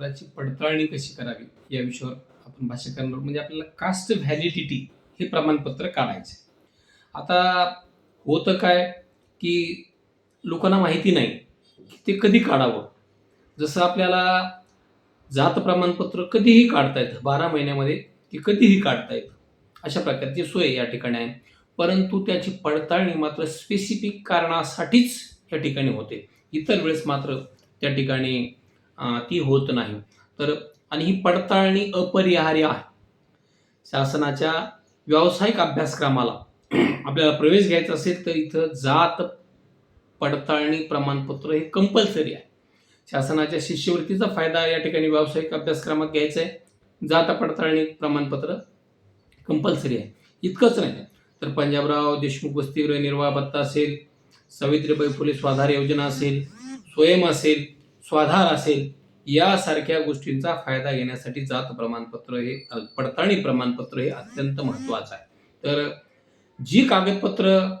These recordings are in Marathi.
त्याची पडताळणी कशी करावी या विषयावर आपण भाष्य करणार. म्हणजे आपल्याला कास्ट व्हॅलिडिटी हे प्रमाणपत्र काढायचे. आता होतं काय की लोकांना माहिती नाही की ते कधी काढावं? जसं आपल्याला जात प्रमाणपत्र कधीही काढता येतं. बारा महिन्यामध्ये ते कधीही काढता येतं. अशा प्रकारची सोय या ठिकाणी आहे. परंतु त्याची पडताळणी मात्र स्पेसिफिक कारणासाठीच या ठिकाणी होते. इतर वेळेस मात्र त्या ठिकाणी ती होत नाही. तर आणि ही पडताळणी अपरिहार्य आहे. शासनाच्या व्यावसायिक अभ्यासक्रमाला आपल्याला प्रवेश घ्यायचा असेल तर इथं जात पडताळणी प्रमाणपत्र हे कंपल्सरी आहे. शासनाच्या शिष्यवृत्तीचा फायदा या ठिकाणी व्यावसायिक अभ्यासक्रमात घ्यायचा आहे. जात पडताळणी प्रमाणपत्र कंपल्सरी आहे. इतकंच नाही. तर पंजाबराव देशमुख वस्तीवर निर्वाह भत्ता असेल सावित्रीबाई फुले स्वाधार योजना असेल स्वयं असेल स्वाधार असेल यासारख्या गोष्टींचा फायदा घेण्यासाठी जात प्रमाणपत्र हे पडताळणी प्रमाणपत्र हे अत्यंत महत्त्वाचं आहे. तर जी कागदपत्र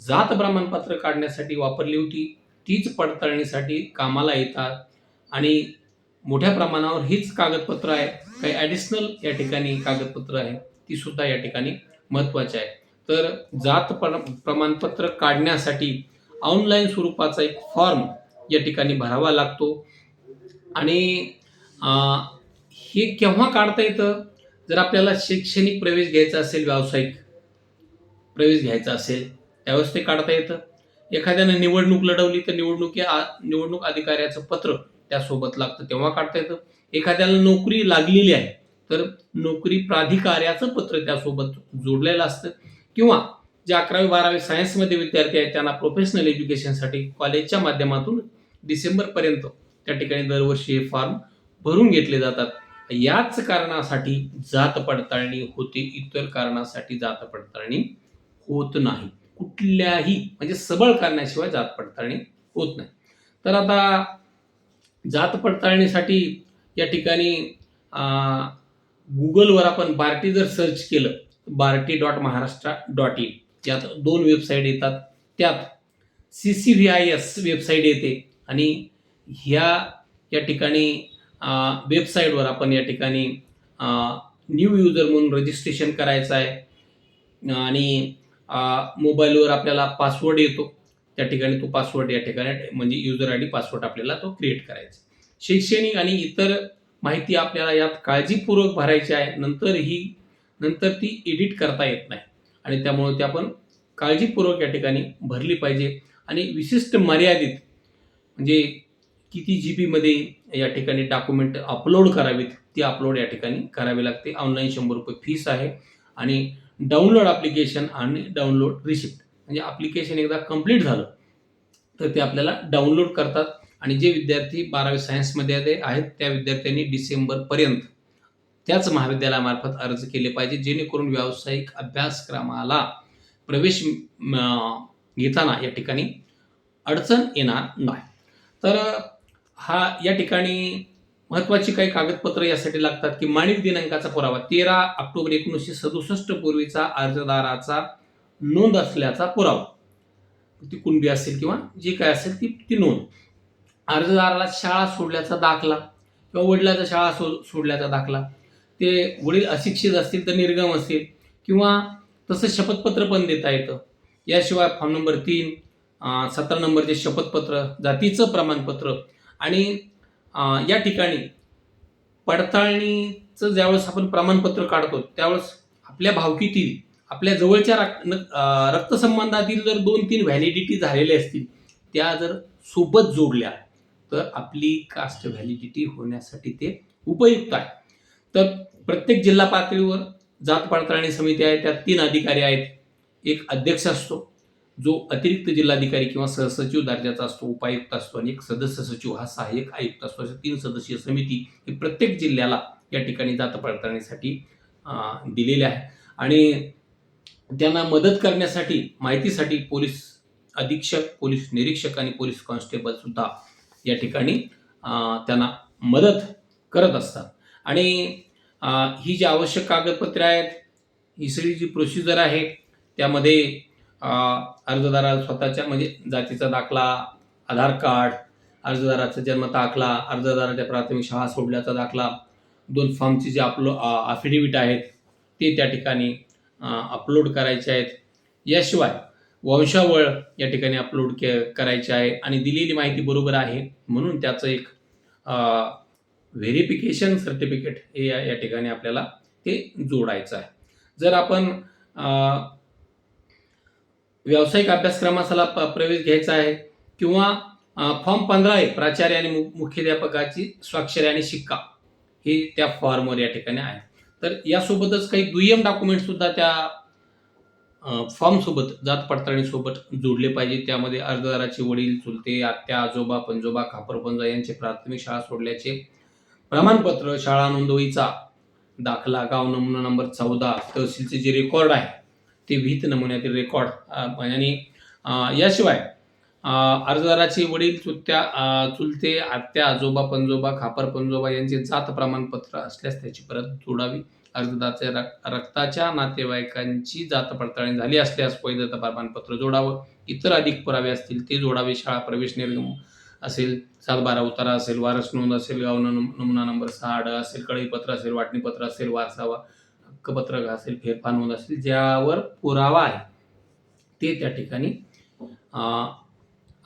जात प्रमाणपत्र काढण्यासाठी वापरली होती तीच पडताळणीसाठी कामाला येतात आणि मोठ्या प्रमाणावर हीच कागदपत्र आहे. काही ॲडिशनल या ठिकाणी कागदपत्र आहे ती सुद्धा या ठिकाणी महत्त्वाची आहे. तर जात प्र- प्रमाणपत्र काढण्यासाठी ऑनलाईन स्वरूपाचा एक फॉर्म या ठिकाणी भरावा लागतो. आणि हे केव्हा काढता येतं? जर आपल्याला शैक्षणिक प्रवेश घ्यायचा असेल व्यावसायिक प्रवेश घ्यायचा असेल त्यावेळेस ते काढता येतं. एखाद्यानं निवडणूक लढवली तर निवडणुकी निवडणूक अधिकाऱ्याचं पत्र त्यासोबत लागतं तेव्हा काढता येतं. एखाद्याला नोकरी लागलेली आहे तर नोकरी प्राधिकाऱ्याचं पत्र त्यासोबत जोडलेलं असतं. किंवा जे अकरावी बारावी सायन्समध्ये विद्यार्थी आहेत त्यांना प्रोफेशनल एज्युकेशनसाठी कॉलेजच्या माध्यमातून डिसेंबरपर्यंत त्या ठिकाणी दरवर्षी हे फॉर्म भरून घेतले जातात. याच कारणासाठी जात पडताळणी होते इतर कारणासाठी जात पडताळणी होत नाही. कुठल्याही म्हणजे सबळ कारणाशिवाय जात पडताळणी होत नाही. तर आता जात पडताळणीसाठी या ठिकाणी गुगलवर आपण बार्टी जर सर्च केलं BARTI dot Maharashtra dot in यात दोन वेबसाईट येतात. त्यात C C V I S website येते. आणि ह्या या ठिकाणी वेबसाईटवर आपण या ठिकाणी न्यू युजर म्हणून रजिस्ट्रेशन करायचं आहे. आणि मोबाईलवर आपल्याला पासवर्ड येतो. त्या ठिकाणी तो पासवर्ड या ठिकाणी म्हणजे युजर आय डी पासवर्ड आपल्याला तो क्रिएट करायचा शैक्षणिक आणि इतर माहिती आपल्याला यात काळजीपूर्वक भरायची आहे. नंतर ही नंतर ती एडिट करता येत नाही. आणि त्यामुळे ते आपण काळजीपूर्वक या ठिकाणी भरली पाहिजे. आणि विशिष्ट मर्यादित म्हणजे किती जी बीमध्ये या ठिकाणी डॉक्युमेंट अपलोड करावीत ती अपलोड या ठिकाणी करावी लागते. ऑनलाईन शंभर रुपये फीस आहे. आणि डाउनलोड ॲप्लिकेशन आणि डाउनलोड रिसिप्ट म्हणजे ॲप्लिकेशन एकदा कंप्लीट झालं तर ते आपल्याला डाउनलोड करतात. आणि जे विद्यार्थी बारावी सायन्समध्ये आहेत त्या विद्यार्थ्यांनी डिसेंबरपर्यंत त्याच महाविद्यालयामार्फत अर्ज केले पाहिजे जेणेकरून व्यावसायिक अभ्यासक्रमाला प्रवेश घेताना या ठिकाणी अडचण येणार नाही. तर हा या ठिकाणी महत्त्वाची काही कागदपत्र यासाठी लागतात की माणिक दिनांकाचा पुरावा. तेरा ऑक्टोबर एकोणीसशे सदुसष्ट पूर्वीचा अर्जदाराचा नोंद असल्याचा पुरावा. ती कुणबी असेल किंवा जी काय असेल ती ती नोंद. अर्जदाराला शाळा सोडल्याचा दाखला किंवा वडिलाचा शाळा सो सोडल्याचा दाखला. ते वडील अशिक्षित असतील तर निर्गम असेल किंवा तसं शपथपत्र पण देता येतं. याशिवाय फॉर्म नंबर तीन सतरा नंबरचे शपथपत्र जातीचं प्रमाणपत्र आणि या ठिकाणी पडताळणीचं ज्यावेळेस आपण प्रमाणपत्र काढतो त्यावेळेस आपल्या भावकीतील आपल्या जवळच्या रक्तसंबंधातील जर दोन तीन व्हॅलिडिटी झालेल्या असतील त्या जर सोबत जोडल्या तर आपली कास्ट व्हॅलिडिटी होण्यासाठी ते उपयुक्त आहे. तर प्रत्येक जिल्हा पातळीवर जात पडताळणी समिती आहे त्यात तीन अधिकारी आहेत एक अध्यक्ष असतो जो अतिरिक्त जिल्हाधिकारी किंवा सहसचिव दर्जाचा असतो उपायुक्त असतो आणि एक सदस्य सचिव हा सहाय्यक आयुक्त असतो. अशा तीन सदस्यीय समिती ही प्रत्येक जिल्ह्याला या ठिकाणी जात पडताळणीसाठी दिलेल्या आहे आणि त्यांना मदत करण्यासाठी माहितीसाठी पोलीस अधीक्षक पोलीस निरीक्षक आणि पोलीस कॉन्स्टेबल सुद्धा या ठिकाणी त्यांना मदत करत असतात. आणि ही जी आवश्यक कागदपत्रे आहेत ही सगळी जी प्रोसिजर आहे त्यामध्ये अर्जदाराला स्वतःच्या म्हणजे जातीचा दाखला आधार कार्ड अर्जदाराचा जन्म दाखला अर्जदाराच्या प्राथमिक शाळा सोडल्याचा दाखला दोन फॉर्मचे जे आपलो अफिडेविट आहेत ते त्या ठिकाणी अपलोड करायचे आहेत. याशिवाय वंशावळ या ठिकाणी अपलोड के करायचे आहे आणि दिलेली माहिती बरोबर आहे. म्हणून त्याचं एक व्हेरिफिकेशन सर्टिफिकेट हे या या ठिकाणी आपल्याला ते जोडायचं आहे. जर आपण व्यावसायिक अभ्यासक्रमाला प- प्रवेश घ्यायचा आहे किंवा फॉर्म पंधरा आहे प्राचार्य आणि मु- मुख्याध्यापकाची स्वाक्षरी आणि शिक्का. हे त्या फॉर्मवर या ठिकाणी आहे. तर यासोबतच काही दुय्यम डॉक्युमेंट सुद्धा त्या फॉर्मसोबत जात पडताळणीसोबत जोडले पाहिजे. त्यामध्ये अर्जदाराचे वडील चुलते आत्या आजोबा पंजोबा खापरपंजा यांचे प्राथमिक शाळा सोडल्याचे प्रमाणपत्र शाळा नोंदवहीचा दाखला गाव नमुना नंबर चौदा तहसीलचे जे रेकॉर्ड आहे ते विहित नमुन्यातील रेकॉर्ड आणि याशिवाय अर्जदाराचे वडील चुलत्या चुलते आत्या आजोबा पंजोबा खापर पंजोबा यांचे जात प्रमाणपत्र असल्यास त्याची परत जोडावी. अर्जदाराच्या रक- रक्ताच्या नातेवाईकांची जात पडताळणी झाली असल्यास वैधता प्रमाणपत्र जोडावं. इतर अधिक पुरावे असतील ते जोडावे. शाळा प्रवेश निर्गम असेल सात बारा उतारा असेल वारस नोंद असेल गाव नमुना नंबर सहा आड असेल कळीपत्र असेल वाटणीपत्र असेल वारसावा हक्कपत्रक असेल फेरफार नोंद असेल ज्यावर पुरावा आहे ते त्या ठिकाणी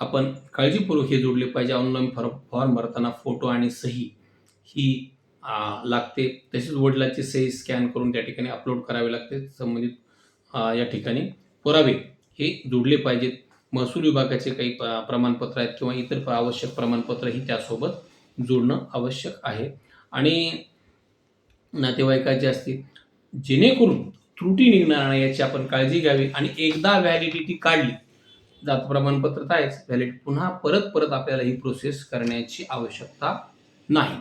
आपण काळजीपूर्वक हे जोडले पाहिजे. ऑनलाईन फॉर्म फॉर्म भरताना फोटो आणि सही ही लागते. तसेच वडिलाची सही स्कॅन करून त्या ठिकाणी अपलोड करावे लागते. संबंधित या ठिकाणी पुरावे हे जोडले पाहिजेत. महसूल विभागाचे काही प्रमाणपत्र आहेत किंवा इतर आवश्यक प्रमाणपत्रही त्यासोबत जोडणं आवश्यक आहे. आणि नातेवाईकाचे असतील जेणेकरून त्रुटी निघणार नाही याची आपण काळजी घ्यावी आणि एकदा व्हॅलिडिटी काढली जात प्रमाणपत्र तर आहेच व्हॅलिड पुन्हा परत परत आपल्याला ही प्रोसेस करण्याची आवश्यकता नाही.